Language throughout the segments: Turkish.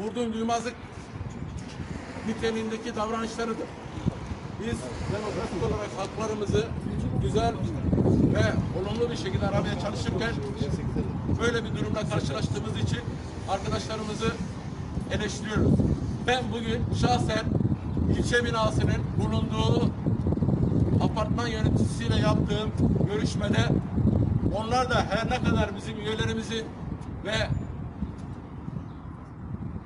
vurduğun duymazlık niteliğindeki davranışlarıdır. Biz demokratik olarak haklarımızı güzel ve olumlu bir şekilde aramaya çalışırken böyle bir durumla karşılaştığımız için arkadaşlarımızı eleştiriyoruz. Ben bugün şahsen ilçe binasının bulunduğu apartman yöneticisiyle yaptığım görüşmede onlar da her ne kadar bizim üyelerimizi ve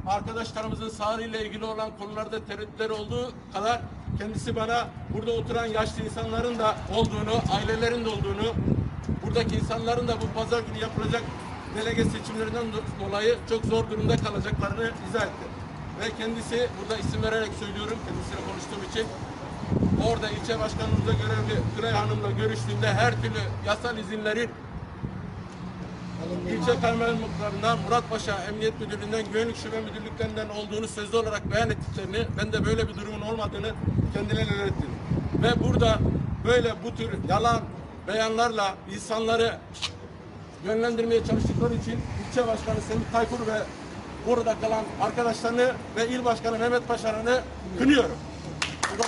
arkadaşlarımızın sağlığıyla ilgili olan konularda tereddütleri olduğu kadar kendisi bana burada oturan yaşlı insanların da olduğunu, ailelerin de olduğunu, buradaki insanların da bu pazar günü yapılacak delege seçimlerinden do- dolayı çok zor durumda kalacaklarını izah etti. Ve kendisi, burada isim vererek söylüyorum kendisiyle konuştuğum için, orada ilçe başkanımıza görevli Tülay Hanım'la görüştüğümde her türlü yasal izinlerin İlçe kaymakamlıklarından Muratpaşa Emniyet Müdürlüğü'nden Güvenlik Şube Müdürlüklerinden olduğunu sözlü olarak beyan ettiklerini ben de böyle bir durumun olmadığını kendilerine ilettim. Ve burada böyle bu tür yalan beyanlarla insanları yönlendirmeye çalıştıkları için ilçe başkanı Semih Tayfur ve burada kalan arkadaşlarını ve il başkanı Mehmet Paşaran'ı kınıyorum. Bu da-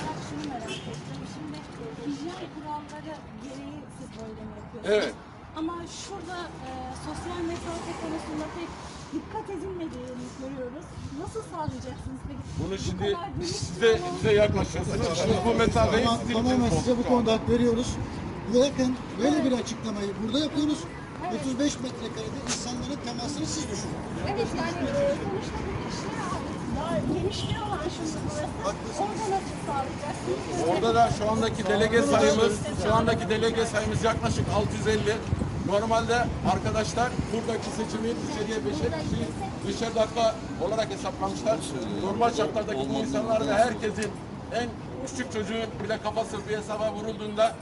olarak şunu merak ettim. Şimdi hijyen kuralları gereği siz böyle mi yapıyorsunuz? Evet. Ama şurada e, sosyal mesafe konusunda pek dikkat edilmediğini görüyoruz. Nasıl sağlayacaksınız peki? Bunu Bu şimdi geniş size, size yaklaşıyorsunuz. Şimdi bu mesafeyi Tamam, sizin tamamen için size bu konuda hak veriyoruz. Bakın böyle bir açıklamayı burada yapıyoruz. 35 metrekarede insanların temasını siz düşünün. Evet yani e, sonuçta bu ait daha geniş bir alan şimdi burası. Orada nasıl? Orada da şu andaki delege sayımız, şu andaki delege sayımız yaklaşık 650. Normalde arkadaşlar buradaki seçimi içeriye beşer kişi, beşer dakika olarak hesaplamışlar. Normal şartlardaki bu insanlar ve herkesin en küçük çocuğun bile kafasız bir hesaba vurulduğunda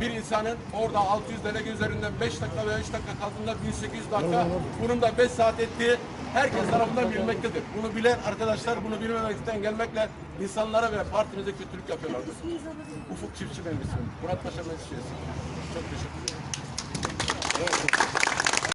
bir insanın orada 600 delege üzerinden 5 dakika veya 3 dakika kaldığında 1800 dakika bunun da 5 saat ettiği herkes tarafından bilinmektedir. Bunu bilen arkadaşlar bunu bilmemekten gelmekle insanlara ve partimize kötülük miyim? Ufuk Çiftçi benim. Murat Paşa Meclis. Çok teşekkür ederim.